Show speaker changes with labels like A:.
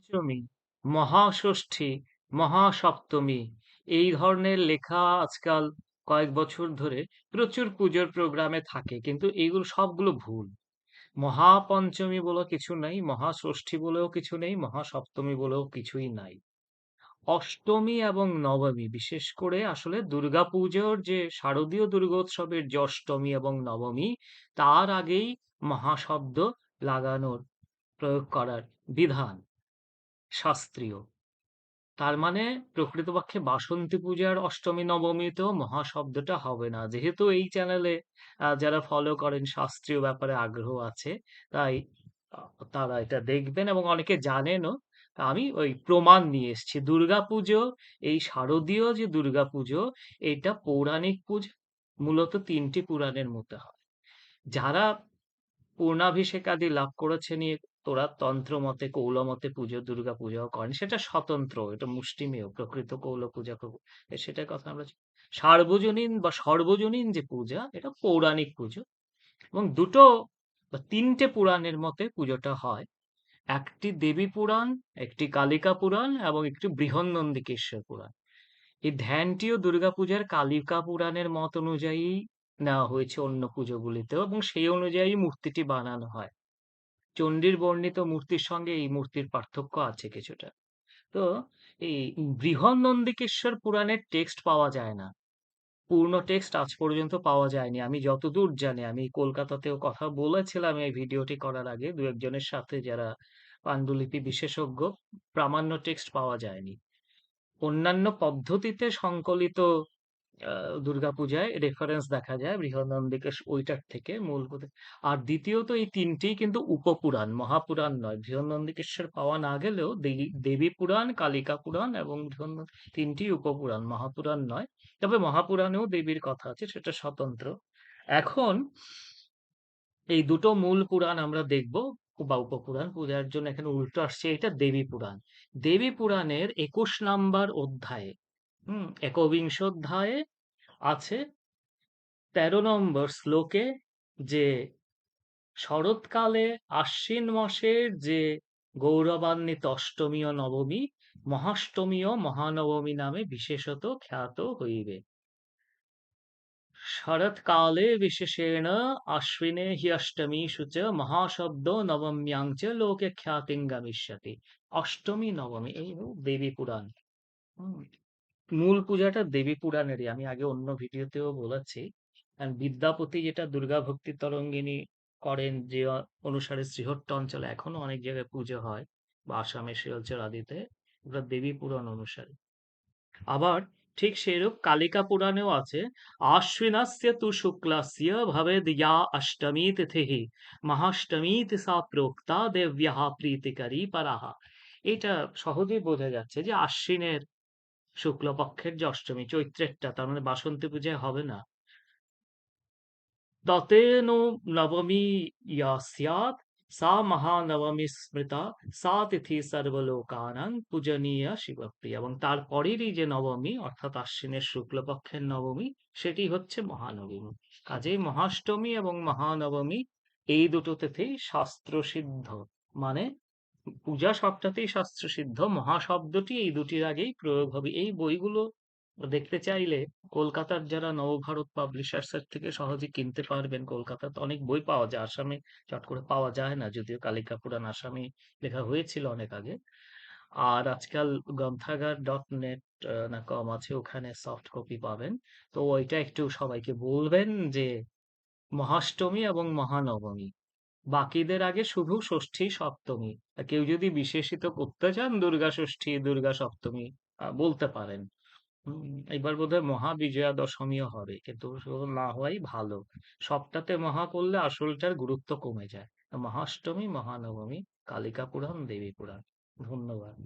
A: পঞ্চমী, মহাষষ্ঠী, মহাসপ্তমী এই ধরনের লেখা আজকাল কয়েক বছর ধরে প্রচুর পুজোর প্রোগ্রামে থাকে। কিন্তু এগুলো সবগুলো ভুল। মহাপঞ্চমী বলে কিছু নেই, মহাষষ্ঠী বলেও কিছু নেই, মহাসপ্তমী বলেও কিছুই নাই। অষ্টমী এবং নবমী বিশেষ করে আসলে দুর্গাপুজোর যে শারদীয় দুর্গোৎসবের যে অষ্টমী এবং নবমী তার আগেই মহাশব্দ লাগানোর প্রয়োগ করার বিধান শাস্ত্রীয়। তার মানে প্রকৃতপক্ষে বাসন্তী পূজার অষ্টমী, নবমীতেও মহা শব্দটা হবে না। যেহেতু এই চ্যানেলে যারা ফলো করেন, শাস্ত্রীয় ব্যাপারে আগ্রহ আছে, তাই তারা এটা দেখবেন এবং অনেকে জানেনও। আমি ওই প্রমাণ নিয়ে এসেছি দুর্গাপুজো এই শারদীয় যে দুর্গাপুজো এটা পৌরাণিক পুজো, মূলত তিনটি পুরাণের মধ্যে হয় যারা পূর্ণাভিষেক আদি লাভ করেছে নিয়ে তোরা তন্ত্র মতে, কৌল মতে পুজো, দুর্গা পূজা করেন। সেটা স্বতন্ত্র, এটা মুষ্টিমেয়, প্রকৃত কৌল পূজা সেটার কথা আমরা সার্বজনীন বা সর্বজনীন যে পূজা, এটা পৌরাণিক পুজো এবং দুটো বা তিনটে পুরাণের মতে পুজোটা হয়। একটি দেবী পুরাণ, একটি কালিকা পুরাণ এবং একটি বৃহন্নন্দিকেশ্বর পুরাণ। এই ধ্যানটিও দুর্গাপূজার কালিকা পুরাণের মত অনুযায়ী নেওয়া হয়েছে অন্য পুজোগুলিতেও এবং সেই অনুযায়ী মূর্তিটি বানানো হয়। চণ্ডীর বর্ণিত মূর্তির সঙ্গে এই মূর্তির পার্থক্য আছে কিছুটা। তো এই বৃহন্নন্দিকেশ্বর পুরাণের টেক্সট পাওয়া যায় না। পূর্ণ টেক্সট আজ পর্যন্ত পাওয়া যায়নি। আমি যতদূর জানি, আমি কলকাতাতেও কথা বলেছিলাম এই ভিডিওটি করার আগে, দু একজনের সাথে যারা পাণ্ডুলিপি বিশেষজ্ঞ, প্রামাণ্য টেক্সট পাওয়া যায়নি। অন্যান্য পদ্ধতিতে সংকলিত দুর্গাপূজায় রেফারেন্স দেখা যায় বৃহন্নন্দিকেশ ওইটার থেকে মূল। আর দ্বিতীয়ত এই তিনটেই কিন্তু উপপুরাণ, মহাপুরাণ নয়। বৃহন্নন্দিকেশ্বর পাওয়া না গেলেও দেবী পুরাণ, কালিকা পুরাণ এবং তিনটি উপপুরাণ, মহাপুরাণ নয়। তবে মহাপুরাণেও দেবীর কথা আছে, সেটা স্বতন্ত্র। এখন এই দুটো মূল পুরাণ আমরা দেখব, বা উপপুরাণ, পূজার জন্য এখানে উল্টো আসছে, এটা দেবী পুরাণ। দেবী পুরাণের একুশ নাম্বার অধ্যায়ে, হুম, একবিংশ অধ্যায়ে আছে। তেরো নম্বর শ্লোকে যে শরৎকালে আশ্বিন মাসের যে গৌরবান্বিত অষ্টমী ও নবমী, মহাষ্টমী ও মহানবমী নামে বিশেষত খ্যাত হইবে। শরৎকালে বিশেষেণ আশ্বিনে হি অষ্টমীষু চ মহাশব্দ নবম্যাং চ লোকে খ্যাতিং গমিষ্যতি। অষ্টমী, নবমী, এই দেবী পুরাণ। মূল পূজাটা দেবী পুরাণেরই। আমি আগে অন্য ভিডিওতেও বলেছি বিদ্যাপতি যেটা দুর্গা ভক্তি তরঙ্গিনী করেন যে অনুসারে শ্রীহট্ট অঞ্চলে এখনও অনেক জায়গায় পুজো হয়, বা আসামে, শিলচর আদিতে, ওটা দেবী পুরাণ অনুসারে। আবার ঠিক সেরূপ কালিকা পুরাণেও আছে, আশ্বিনাস্য তু শুক্লাস্য ভবেদ ইয়া অষ্টমী তিথি মহাষ্টমীতি সা প্রোক্তা দেব্যাহা প্রীতিকারী পরাহা এটা সহজেই বোঝা যাচ্ছে যে আশ্বিনের শুক্লপক্ষের যে অষ্টমী চৈত্রেরটা, তার মানে বাসন্তী পূজায় হবে না। ততেন নবমী ইয়া সা মহানবমী স্মৃতা, সা তিথি সর্বলোকানাং পূজনীয় শিবপ্রিয়। এবং তারপরেরই যে নবমী, অর্থাৎ আশ্বিনের শুক্লপক্ষের নবমী, সেটি হচ্ছে মহানবমী। কাজেই মহাষ্টমী এবং মহানবমী এই দুটো তিথি শাস্ত্রসিদ্ধ। মানে পূজা সবটাতেই শাস্ত্রসিদ্ধ। মহাশব্দটি এই দুটির আগেই প্রয়োগ হবে। এই বইগুলো দেখতে চাইলে কলকাতার যারা নবভারত পাবলিশার্স এর থেকে সহজে কিনতে পারবেন। কলকাতাতে অনেক বই পাওয়া যায়। আসামে চট করে পাওয়া যায় না, যদিও কালিকা পুরাণ আসামে লেখা হয়েছিল অনেক আগে। আর আজকাল গ্রন্থাগার ডট নেট না কম আছে, ওখানে সফট কপি পাবেন। তো ওইটা একটু সবাইকে বলবেন যে মহাষ্টমী এবং মহানবমী। বাকিদের আগে শুধু ষষ্ঠী সপ্তমী। কেউ যদি বিশেষিত করতে চান, দুর্গা ষষ্ঠী, দুর্গা সপ্তমী বলতে পারেন। এবার বোধহয় মহাবিজয়া দশমীও হবে, কিন্তু না হওয়াই ভালো। সপ্তাহে মহা করলে আসলটার গুরুত্ব কমে যায়। মহাষ্টমী, মহানবমী, কালিকা পুরাণ, দেবী পুরাণ। ধন্যবাদ।